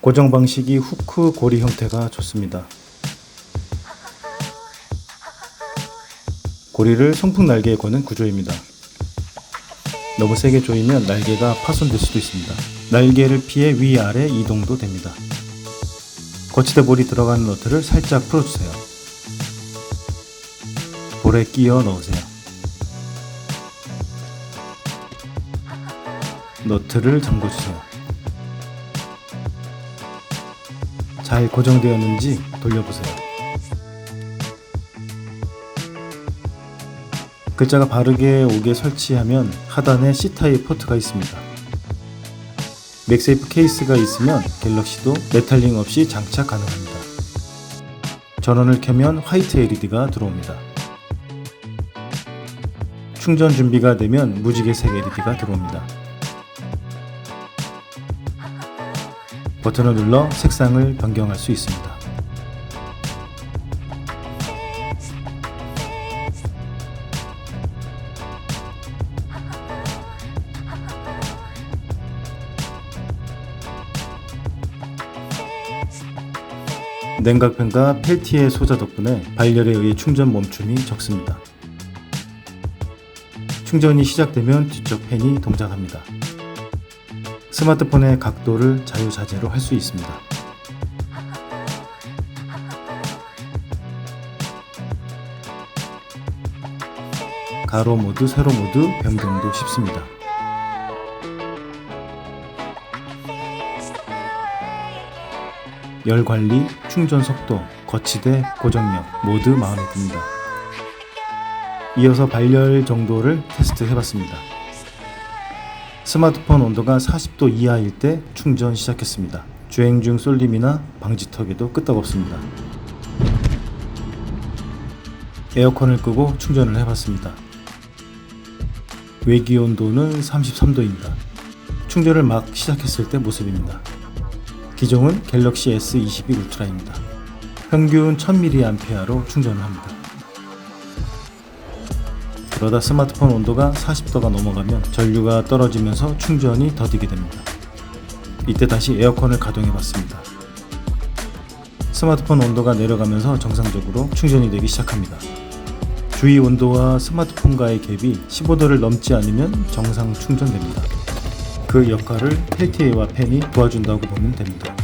고정 방식이 후크 고리 형태가 좋습니다. 고리를 송풍 날개에 거는 구조입니다. 너무 세게 조이면 날개가 파손될 수도 있습니다. 날개를 피해 위아래 이동도 됩니다. 거치대 볼이 들어가는 너트를 살짝 풀어주세요. 볼에 끼워 넣으세요. 너트를 잠궈주세요. 잘 고정되었는지 돌려보세요. 글자가 바르게 오게 설치하면 하단에 C타입 포트가 있습니다. 맥세이프 케이스가 있으면 갤럭시도 메탈링 없이 장착 가능합니다. 전원을 켜면 화이트 LED가 들어옵니다. 충전 준비가 되면 무지개색 LED가 들어옵니다. 버튼을 눌러 색상을 변경할 수 있습니다. 냉각팬과 펠티의 소자 덕분에 발열에 의해 충전 멈춤이 적습니다. 충전이 시작되면 뒤쪽 팬이 동작합니다. 스마트폰의 각도를 자유자재로 할 수 있습니다. 가로 모드, 세로 모드 변경도 쉽습니다. 열 관리, 충전 속도, 거치대, 고정력 모두 마음에 듭니다. 이어서 발열 정도를 테스트 해봤습니다. 스마트폰 온도가 40도 이하일 때 충전 시작했습니다. 주행 중 쏠림이나 방지턱에도 끄떡없습니다. 에어컨을 끄고 충전을 해봤습니다. 외기 온도는 33도입니다. 충전을 막 시작했을 때 모습입니다. 기종은 갤럭시 S22 울트라입니다. 평균 1000mAh로 충전을 합니다. 그러다 스마트폰 온도가 40도가 넘어가면 전류가 떨어지면서 충전이 더디게 됩니다. 이때 다시 에어컨을 가동해 봤습니다. 스마트폰 온도가 내려가면서 정상적으로 충전이 되기 시작합니다. 주위 온도와 스마트폰과의 갭이 15도를 넘지 않으면 정상 충전됩니다. 그 역할을 펠티에와 펜이 도와준다고 보면 됩니다.